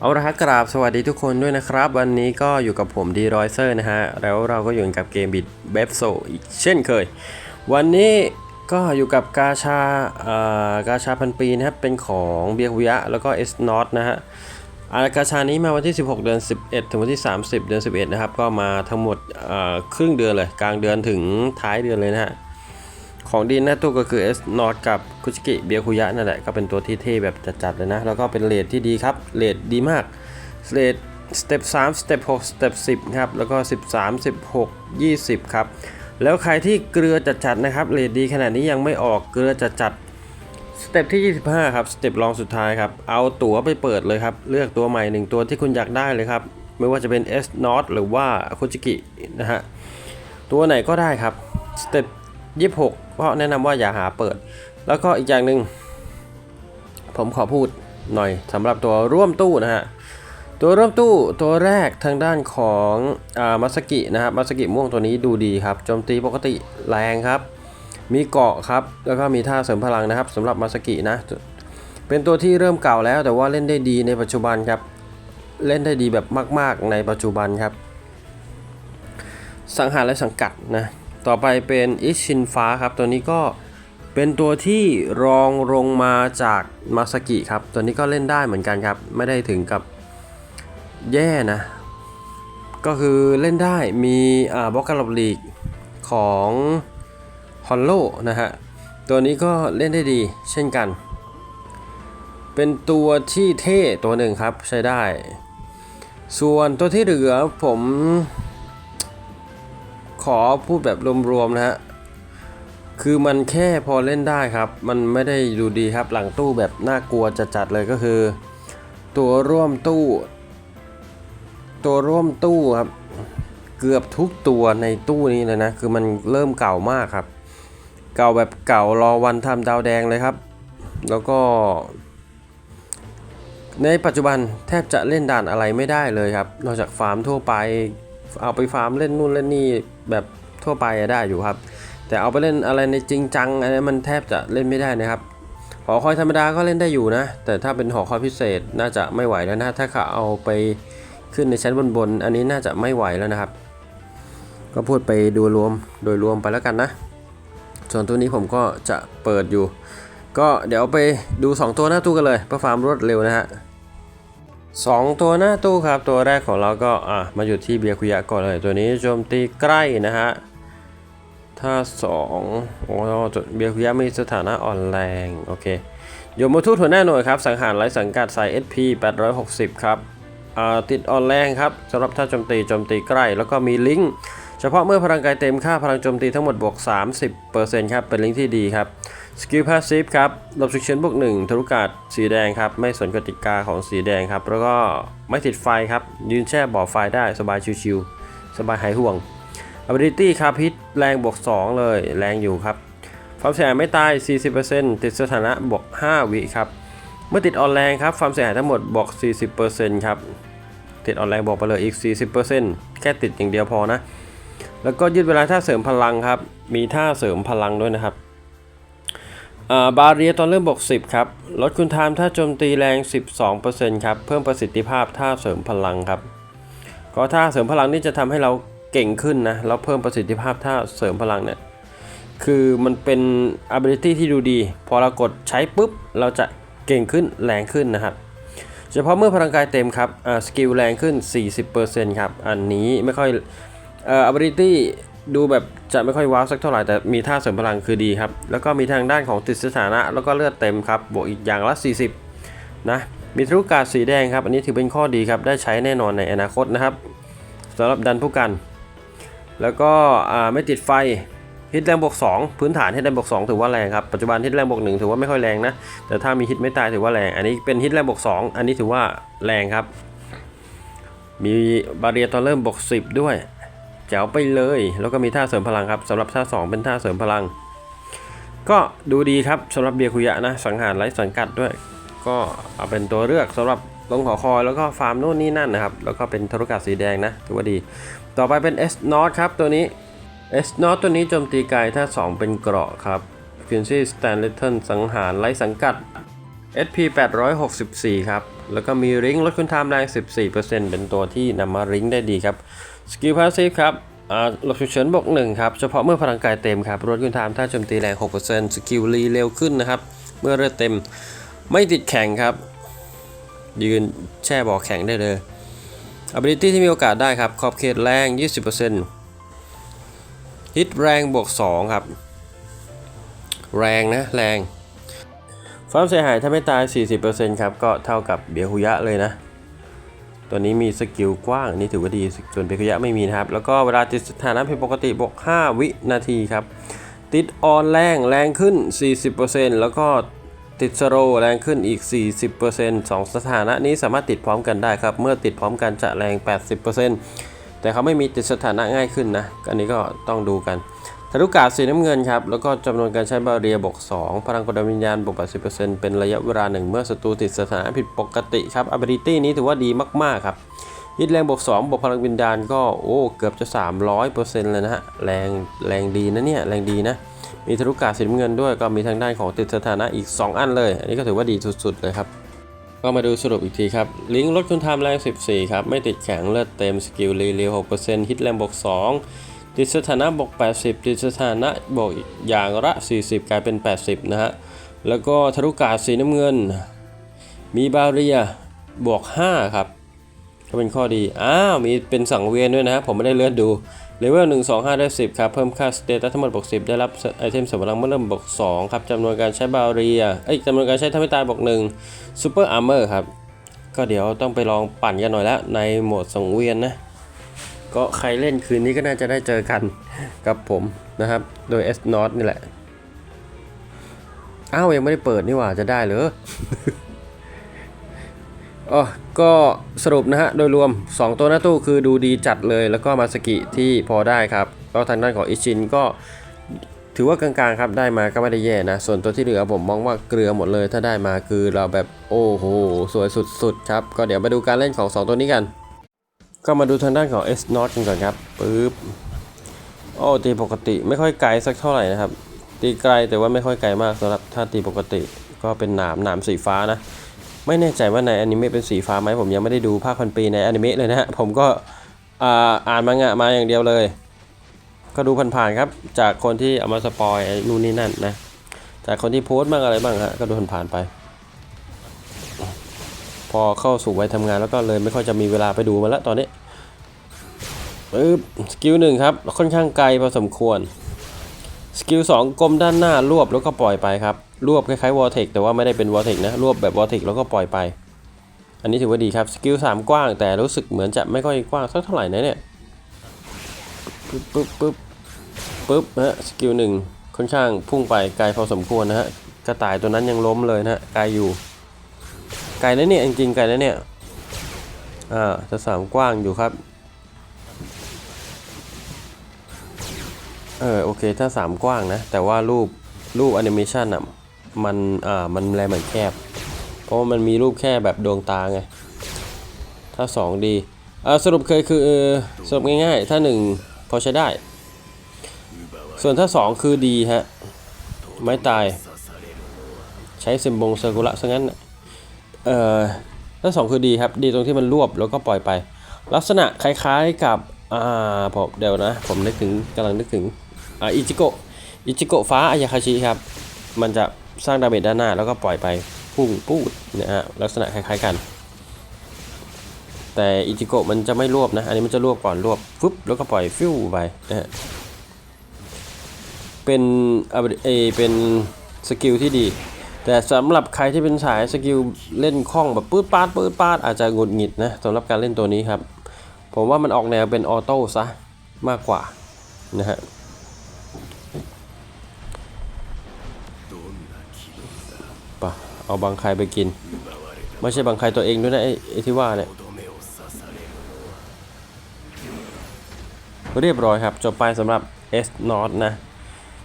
เอาละครับกราบสวัสดีทุกคนด้วยนะครับ วันนี้ก็อยู่กับผมดีรอยเซอร์นะฮะ แล้วเราก็อยู่กับเกมบิดเบฟโซอีกเช่นเคย วันนี้ก็อยู่กับกาชาเอ่อกาชาพันปีนะครับ เป็นของเบียร์คุยะแล้วก็เอสนอตนะฮะอากาชานี้มาวันที่ 16 เดือน 11 ถึงวันที่ 30 เดือน 11 นะครับ ก็มาทั้งหมดเอ่อครึ่งเดือนเลย กลางเดือนถึงท้ายเดือนเลยนะฮะ ของดีหน้าตู้ก็คือ S n o t กับคุชิกิเบียคุยะนั่นแหละก็เป็นตัวที่เท่แบบจัดๆเลยนะ แล้วก็เป็นเลทที่ดีครับเลทดีมากเลทสเต็ป3สเต็ป6สเต็ป10ครับ แล้วก็13 16 20ครับ แล้วใครที่เกลือจัดๆนะครับเลทดีขนาดนี้ยังไม่ออกเกลือจัดๆสเต็ปที่ 25 ครับสเต็ปรองสุดท้ายครับ เอาตั๋วไปเปิดเลยครับ เลือกตัวใหม่หนึ่งตัวที่คุณอยากได้เลยครับ ไม่ว่าจะเป็น S n o t หรือว่าคุชิกินะฮะตัวไหนก็ได้ครับสเต็ป26 เพราะแนะนำว่าอย่าหาเปิด แล้วก็อีกอย่างหนึ่งผมขอพูดหน่อยสำหรับตัวร่วมตู้นะฮะตัวร่วมตู้ตัวแรกทางด้านของอามาสกินะครับมาสกิม่วงตัวนี้ดูดีครับโจมตีปกติแรงครับ มีเกาะครับ แล้วก็มีท่าเสริมพลังนะครับสำหรับมาสกินะ เป็นตัวที่เริ่มเก่าแล้ว แต่ว่าเล่นได้ดีในปัจจุบันครับ เล่นได้ดีแบบมาก ๆ ในปัจจุบันครับ สังหารและสังกัดนะ ต่อไปเป็นอิชินฟ้าครับ ตัวนี้ก็เป็นตัวที่รองลงมาจากมาสกิครับ ตัวนี้ก็เล่นได้เหมือนกันครับ ไม่ได้ถึงกับแย่นะ ก็คือเล่นได้มีอ่าบล็อกการลบลีกของฮอนโลนะฮะ ตัวนี้ก็เล่นได้ดีเช่นกัน เป็นตัวที่เท่ตัวหนึ่งครับใช้ได้ ส่วนตัวที่เหลือผม ขอพูดแบบรวมๆนะฮะ คือมันแค่พอเล่นได้ครับ มันไม่ได้ดูดีครับหลังตู้แบบน่ากลัวจัดเลยก็คือ ตัวร่วมตู้ ตัวร่วมตู้ครับ เกือบทุกตัวในตู้นี้เลยนะ คือมันเริ่มเก่ามากครับ เก่าแบบเก่ารอวันทำดาวแดงเลยครับ แล้วก็ ในปัจจุบันแทบจะเล่นด่านอะไรไม่ได้เลยครับ นอกจากฟาร์มทั่วไปเอาไปฟาร์มเล่นนู่นเล่นนี่ แบบทั่วไปอะได้อยู่ครับ แต่เอาไปเล่นอะไรในจริงจังอันนี้มันแทบจะเล่นไม่ได้นะครับหอคอยธรรมดาก็เล่นได้อยู่นะ แต่ถ้าเป็นหอคอยพิเศษน่าจะไม่ไหวแล้วนะถ้าเขาเอาไปขึ้นในชั้นบนๆอันนี้น่าจะไม่ไหวแล้วนะครับ ก็พูดไปดูรวมโดยรวมไปแล้วกันนะ ส่วนตัวนี้ผมก็จะเปิดอยู่ ก็เดี๋ยวไปดู 2 ตัวหน้าตู้กันเลยเพื่อฟามรวดเร็วนะฮะ สองตัวหน้าตู้ครับ ตัวแรกของเราก็อะมาอยู่ที่เบียคุยะก่อนเลย ตัวนี้โจมตีใกล้นะฮะ ถ้าสองโอ้ตัวเบียคุยะมีสถานะอ่อนแรง โอเคโยมทูตหัวหน้าหน่วยครับ สังหารไร้สังกัดสาย SP 860 ครับอ่าติดอ่อนแรงครับสำหรับถ้าโจมตีโจมตีใกล้ แล้วก็มีลิงก์ เฉพาะเมื่อพลังกายเต็มค่าพลังโจมตีทั้งหมดบวก 30%ครับ เป็นลิงก์ที่ดีครับ สกิลพาสซีฟครับลบฉุกเฉินบวกหนึ่งทะลุกาดสีแดงครับ ไม่สนกติกาของสีแดงครับ แล้วก็ไม่ติดไฟครับ ยืนแช่บ่อไฟได้สบายชิวๆสบายหายห่วง ability ครับพิษแรงบวก 2 เลย แรงอยู่ครับความเสียหายไม่ตาย 40%ติดสถานะบวก 5 วิครับ เมื่อติดออนแรงครับความเสียหายทั้งหมดบวก 40%ครับ ติดออนแรงบอกไปเลยอีก 40%แค่ติดอย่างเดียวพอนะ แล้วก็ยืดเวลาท่าเสริมพลังครับ มีท่าเสริมพลังด้วยนะครับบาเรียตอนเริ่มบวก10 ครับ ลดคุณไทม์ถ้าโจมตีแรง 12%ครับ เพิ่มประสิทธิภาพท่าเสริมพลังครับ ก็ท่าเสริมพลังนี่จะทำให้เราเก่งขึ้นนะ แล้วเพิ่มประสิทธิภาพท่าเสริมพลังเนี่ย คือมันเป็น ability ที่ดูดี พอเรากดใช้ปุ๊บ เราจะเก่งขึ้นแรงขึ้นนะครับ เฉพาะเมื่อพลังกายเต็มครับสกิลแรงขึ้น 40%ครับ อันนี้ไม่ค่อย เอ่อ ability ดูแบบจะไม่ค่อยว้าวสักเท่าไหร่แต่มีท่าเสริมพลังคือดีครับ แล้วก็มีทางด้านของติดสถานะ แล้วก็เลือดเต็มครับ บวกอีกอย่างละ 40 นะ มีทะลุกาดสีแดงครับ อันนี้ถือเป็นข้อดีครับ ได้ใช้แน่นอนในอนาคตนะครับสำหรับดันผู้กัน แล้วก็ไม่ติดไฟฮิตแรงบวก2พื้นฐานฮิตแรงบวก2ถือว่าแรงครับ ปัจจุบันฮิตแรงบวก1ถือว่าไม่ค่อยแรงนะ แต่ถ้ามีฮิตไม่ตายถือว่าแรง อันนี้เป็นฮิตแรงบวก2อันนี้ถือว่าแรงครับ มีบาเรียตอนเริ่มบวก10 ด้วย แจ๋วไปเลย แล้วก็มีท่าเสริมพลังครับสำหรับท่า 2 เป็นท่าเสริมพลัง ก็ดูดีครับสำหรับเบียร์คุยะนะสังหารไร้สังกัดด้วย ก็เอาเป็นตัวเลือกสำหรับลงหอคอยแล้วก็ฟาร์มโน่นนี่นั่นนะครับ แล้วก็เป็นทรุกาสีแดงนะถือว่าดี ต่อไปเป็น S n o t ครับตัวนี้ S n o t ตัวนี้โจมตีไกลถ้า2 เป็นเกราะครับ f i n c y Stand Little สังหารไร้สังกัด SP 864 ครับ แล้วก็มีริงลดคุณไทม์แรง 14%เป็นตัวที่นำมาริงได้ดีครับ สกิลพาสซีฟครับหลบฉุกเฉินบวก1ครับ เฉพาะเมื่อพลังกายเต็มครับลดคุณไทม์ถ้าโจมตีแรง 6%สกิลรีเร็วขึ้นนะครับ เมื่อเลือดเต็มไม่ติดแข็งครับ ยืนแช่บ่อแข็งได้เลย ability ที่มีโอกาสได้ครับ ขอบเขตแรง 20%ฮิตแรงบวก 2 ครับ แรงนะ แรงความเสียหายถ้าไม่ตาย 40%ครับ ก็เท่ากับเบียฮุยะเลยนะ ตัวนี้มีสกิลกว้างนี่ถือว่าดี ส่วนเบียะไม่มีนะครับ แล้วก็เวลาติดสถานะผิดปกติบวก5 วินาทีครับ ติดออนแรงแรงขึ้น 40%แล้วก็ติดสโลว์แรงขึ้นอีก 40%สองสถานะนี้สามารถติดพร้อมกันได้ครับ เมื่อติดพร้อมกันจะแรง 80%แต่เขาไม่มีติดสถานะง่ายขึ้นนะ อันนี้ก็ต้องดูกัน นุกาศสีน้ำเงินครับ แล้วก็จำนวนการใช้บาเรียบวก2พลังกดดันวิญญาณบวก 80%เป็นระยะเวลาหนึ่งเมื่อศัตรูติดสถานะผิดปกติครับ ability นี้ถือว่าดีมาก ๆ ครับฮิตแรงบวก2บวกพลังวิญญาณก็โอ้เกือบจะ 300%เลยนะฮะแรงแรงดีนะเนี่ย แรงดีนะ มีธนุกาสีน้ำเงินด้วยก็มีทางด้านของติดสถานะอีก 2 อันเลย อันนี้ก็ถือว่าดีสุดๆเลยครับก็มาดูสรุปอีกทีครับ ลิงก์ลดคุณไทม์แรง 14 ครับ ไม่ติดแข็งเลือดเต็มสกิลรีเรียว6%ฮิตแรงบวก2 ติดสถานะบวก 80 ติดสถานะบวกอย่างละ 40 กลายเป็น 80 นะฮะ แล้วก็ธนุกาสีน้ำเงิน มีบาเรียบวก 5 ครับ ก็เป็นข้อดี อ้าว มีเป็นสังเวียนด้วยนะผมไม่ได้เลื่อนดูเลเวล1 2 5 ได้ 10 ครับ เพิ่มค่าสเตตัสทั้งหมดบวก 10 ได้รับไอเทมเสริมพลังเมื่อเริ่มบวก 2 ครับจำนวนการใช้บาเรียเอ้ยจำนวนการใช้ทำให้ตายบวก1ซูเปอร์อาร์เมอร์ครับ ก็เดี๋ยวต้องไปลองปั่นกันหน่อยแล้วในโหมดสังเวียนนะ ก็ใครเล่นคืนนี้ก็น่าจะได้เจอกันกับผมนะครับ โดย S n o t นี่แหละ อ้าว ยังไม่ได้เปิดนี่หว่าจะได้เหรออ๋อก็สรุปนะฮะ โดยรวม 2 ตัวหน้าตู้คือดูดีจัดเลย แล้วก็มาสกิที่พอได้ครับ ก็ทางด้านของอิชินก็ถือว่ากลางๆครับได้มาก็ไม่ได้แย่นะ ส่วนตัวที่เหลือผมมองว่าเกลือหมดเลย ถ้าได้มาคือเราแบบโอ้โห สวยสุดๆครับ ก็เดี๋ยวมาดูการเล่นของ 2 ตัวนี้กัน ก็มาดูทางด้านของ S n o t กันก่อนครับปึ๊บโอ้ตีปกติไม่ค่อยไกลสักเท่าไหร่นะครับ ตีไกลแต่ว่าไม่ค่อยไกลมากสำหรับถ้าตีปกติก็เป็นหนามหนามสีฟ้านะ ไม่แน่ใจว่าในอนิเมะเป็นสีฟ้าไหมผมยังไม่ได้ดูภาคพันปีในอนิเมะเลยนะฮะผมก็อ่าอ่านมังงะมาอย่างเดียวเลย ก็ดูผ่านๆครับ จากคนที่เอามาสปอยนู่นนี่นั่นนะจากคนที่โพสต์บ้างอะไรบ้างฮะก็ดูผ่านๆไป พอเข้าสู่วัยทำงานแล้วก็เลยไม่ค่อยจะมีเวลาไปดูมาแล้วตอนนี้ปึ๊บสกิลหนึ่งครับ ค่อนข้างไกลพอสมควร สกิล2กลมด้านหน้ารวบแล้วก็ปล่อยไปครับ รวบคล้ายๆวอลเทคแต่ว่าไม่ได้เป็นวอลเทคนะ รวบแบบวอลเทคแล้วก็ปล่อยไป อันนี้ถือว่าดีครับ สกิล3กว้างแต่รู้สึกเหมือนจะไม่ค่อยกว้างสักเท่าไหร่นะเนี่ยปึ๊บปึ๊บปึ๊บปึ๊บนะฮะสกิลหนึ่งค่อนข้างพุ่งไปไกลพอสมควรนะฮะกระต่ายตัวนั้นยังล้มเลยนะฮะไกลอยู่ ไกลนะเนี่ยจริงๆไกลนะเนี่ยอ่าจะสามกว้างอยู่ครับเออโอเคถ้า 3 กว้างนะ แต่ว่ารูปรูปแอนิเมชันอะมันอ่ามันแลเหมือนแคบ เพราะว่ามันมีรูปแค่แบบดวงตาไง ถ้า 2 ดีอ่าสรุปเคยคือสรุปง่ายๆ ถ้า 1 พอใช้ได้ ส่วนถ้า 2 คือดีฮะ ไม่ตาย ใช้เซมบงเซอร์กุระซะงั้นนะ เอ่อถ้า2คือดีครับ ดีตรงที่มันรวบแล้วก็ปล่อยไป ลักษณะคล้ายๆกับอ่าผมเดี๋ยวนะ ผมนึกถึงกำลังนึกถึงอ่าอิจิโกะอิจิโกะฟ้าอายาคาชิครับ มันจะสร้างดาเมจด้านหน้าแล้วก็ปล่อยไปพุ่งปูดนะฮะลักษณะคล้ายๆกัน แต่อิจิโกะมันจะไม่รวบนะ อันนี้มันจะรวบก่อนรวบฟึบแล้วก็ปล่อยฟิวไปนะฮะเป็นเอเป็นสกิลที่ดี แต่สำหรับใครที่เป็นสายสกิลเล่นคล่องแบบปื๊ดปาดปื๊ดปาดอาจจะหงุดหงิดนะสำหรับการเล่นตัวนี้ครับ ผมว่ามันออกแนวเป็นออโต้ซะมากกว่านะฮะปะเอาบางใครไปกิน ไม่ใช่บางใครตัวเองด้วยนะไอ้ไอ้ที่ว่าเนี่ยเรียบร้อยครับ จบไปสำหรับ S n o t นะ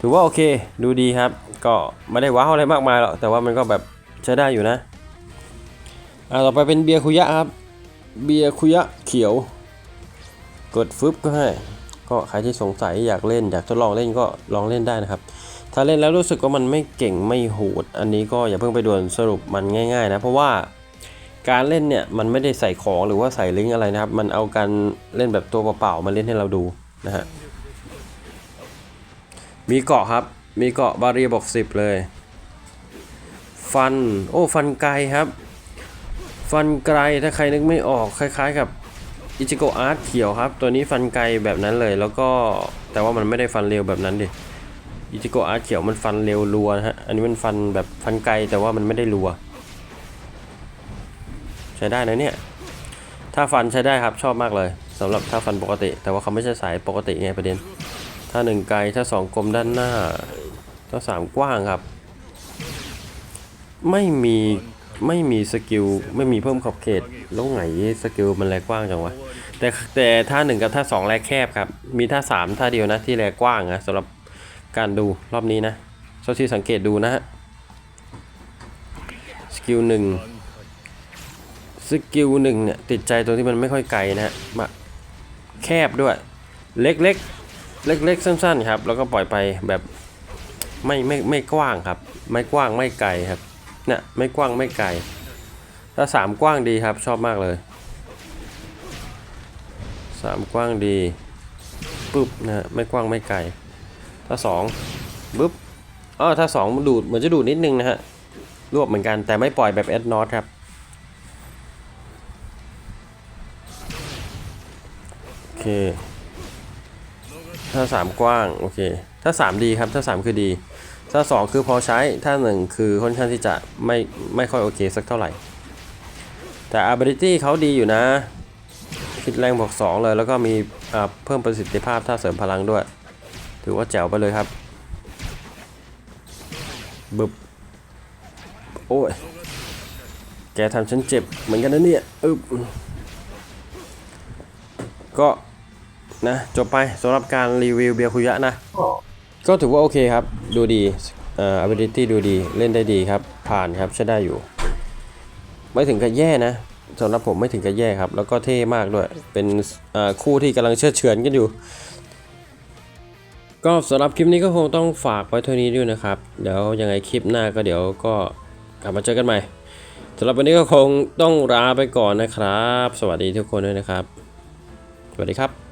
ถือว่าโอเค ดูดีครับ ก็ไม่ได้ว้าวอะไรมากมายหรอกแต่ว่ามันก็แบบใช้ได้อยู่นะอ่าต่อไปเป็นเบียร์คุยะครับ เบียร์คุยะเขียว กดฟึบก็ให้ก็ใครที่สงสัยอยากเล่นอยากทดลองเล่นก็ลองเล่นได้นะครับ ถ้าเล่นแล้วรู้สึกว่ามันไม่เก่งไม่โหด อันนี้ก็อย่าเพิ่งไปด่วนสรุปมันง่ายๆนะเพราะว่าการเล่นเนี่ยมันไม่ได้ใส่ของหรือว่าใส่ลิงก์อะไรนะครับ มันเอาการเล่นแบบตัวเปล่าๆมาเล่นให้เราดูนะฮะมีเกาะครับ มีเกาะบารีบอกสิบเลย ฟัน โอ้ ฟันไกลครับ ฟันไกลถ้าใครนึกไม่ออกคล้ายๆกับอิจิโกอาร์ตเขียวครับ ตัวนี้ฟันไกลแบบนั้นเลย แล้วก็แต่ว่ามันไม่ได้ฟันเร็วแบบนั้นดิอิจิโกอาร์ตเขียวมันฟันเร็วรัวนะฮะ อันนี้มันฟันแบบฟันไกลแต่ว่ามันไม่ได้รัว ใช้ได้นะเนี่ย ถ้าฟันใช้ได้ครับชอบมากเลยสำหรับถ้าฟันปกติ แต่ว่าเขาไม่ใช่สายปกติไงประเด็น ถ้าหนึ่งไกลถ้าสองกลมด้านหน้า ถ้าสามกว้างครับ ไม่มีไม่มีสกิลไม่มีเพิ่มขอบเขตแล้วไงสกิลมันแรกว้างจังวะแต่แต่ท่าหนึ่งกับท่าสองแรกแคบครับ มีท่าสามท่าเดียวนะที่แรกว้างนะสำหรับการดูรอบนี้นะเท่าที่สังเกตดูนะฮะสกิลหนึ่งสกิลหนึ่งเนี่ยติดใจตรงที่มันไม่ค่อยไกลนะฮะมาแคบด้วย เล็กเล็กเล็กเล็กๆสั้นๆครับ แล้วก็ปล่อยไปแบบ ไม่ไม่ไม่กว้างครับ ไม่กว้างไม่ไกลครับเนี่ยไม่กว้างไม่ไกลถ้าสามกว้างดีครับชอบมากเลยสามกว้างดีปุ๊บนะฮะไม่กว้างไม่ไกลถ้าสองปุ๊บอ๋อถ้าสองมันดูดเหมือนจะดูดนิดนึงนะฮะรวบเหมือนกันแต่ไม่ปล่อยแบบแอดนอตครับโอเคถ้าสามกว้าง โอเค ถ้าสามดีครับ ถ้าสามคือดี ถ้าสองคือพอใช้ ถ้าหนึ่งคือค่อนข้างที่จะไม่ไม่ค่อยโอเคสักเท่าไหร่ แต่ ability เขาดีอยู่นะ คิดแรงบวก2เลย แล้วก็มีเพิ่มประสิทธิภาพถ้าเสริมพลังด้วย ถือว่าแจ๋วไปเลยครับ บึบ โอ้ย แกทำฉันเจ็บเหมือนกันนะเนี่ยอึบก็นะจบไปสำหรับการรีวิวเบียร์คุยะนะ ก็ถือว่าโอเคครับ ดูดีเอ่อ ability ดูดีเล่นได้ดีครับ ผ่านครับใช้ได้อยู่ ไม่ถึงกับแย่นะสำหรับผมไม่ถึงกับแย่ครับ แล้วก็เท่มากด้วย เป็นคู่ที่กำลังเชื่อดเฉือนกันอยู่ ก็สำหรับคลิปนี้ก็คงต้องฝากไว้เท่านี้ด้วยนะครับ เดี๋ยวยังไงคลิปหน้าก็เดี๋ยวก็กลับมาเจอกันใหม่สำหรับวันนี้ก็คงต้องลาไปก่อนนะครับ สวัสดีทุกคนด้วยนะครับ สวัสดีครับ